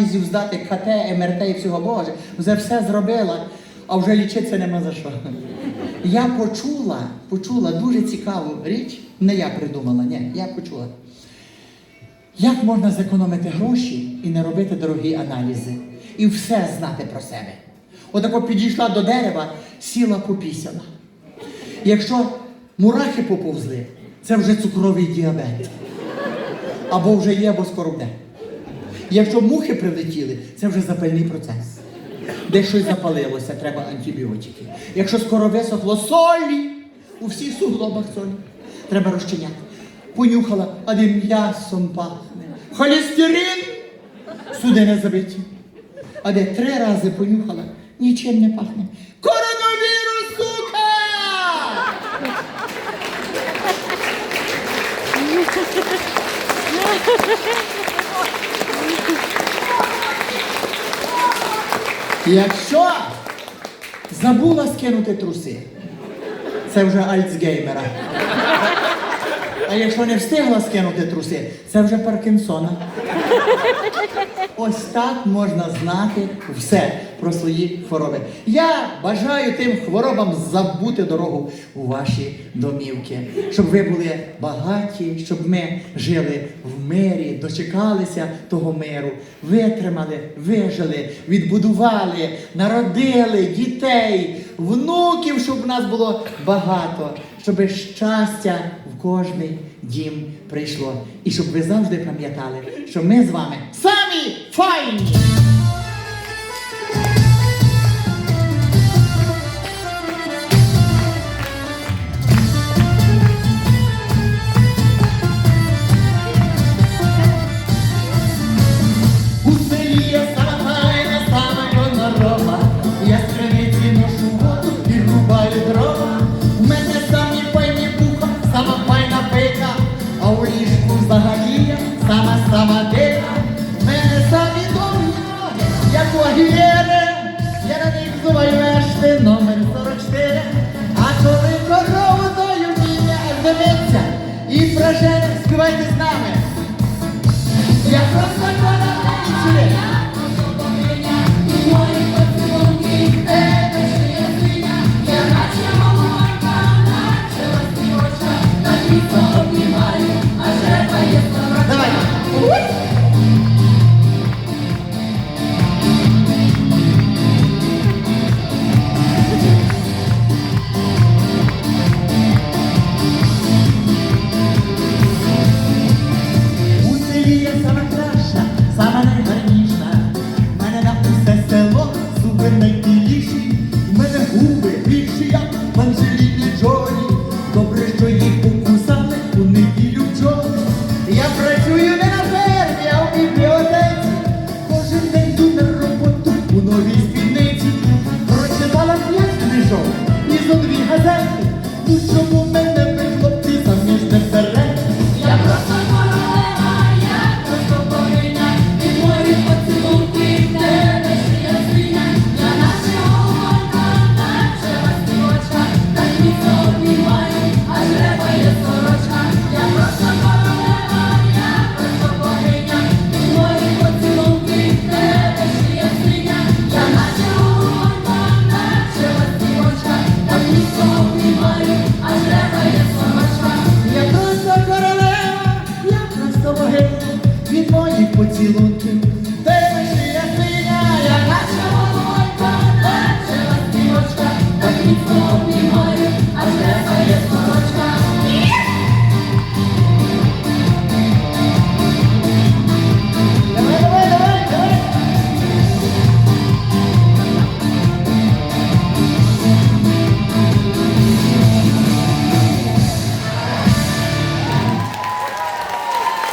аналізів здати, КТ, МРТ і всього Боже. Вже все зробила, а вже лічитися нема за що. Я почула, почула дуже цікаву річ. Не я придумала, ні, я почула. Як можна зекономити гроші і не робити дорогі аналізи? І все знати про себе. Отако підійшла до дерева, сіла попісяла. Якщо мурахи поповзли, це вже цукровий діабет. Або вже є, або скоро буде. Якщо мухи прилетіли, це вже запальний процес. Де щось запалилося, треба антибіотики. Якщо скоро висохло солі, у всіх суглобах солі, треба розчиняти. Понюхала, а де м'ясом пахне. Холестерин, судини забиті. А де три рази понюхала, нічим не пахне. Якщо забула скинути труси, це вже альцгеймера. А якщо не встигла скинути труси, це вже Паркінсона. Ось так можна знати все про свої хвороби. Я бажаю тим хворобам забути дорогу у ваші домівки, щоб ви були багаті, щоб ми жили в мирі, дочекалися того миру, витримали, вижили, відбудували, народили дітей, внуків, щоб нас було багато, щоб щастя кожний дім прийшло. І щоб ви завжди пам'ятали, що ми з вами самі файні! Я з криниці ношу воду і рубаю дрова. Донецька і прожене співайте з нами. Я просто понадчили. Я наче голова, наче вас не оча, на зо дві газети, ніщо по мене.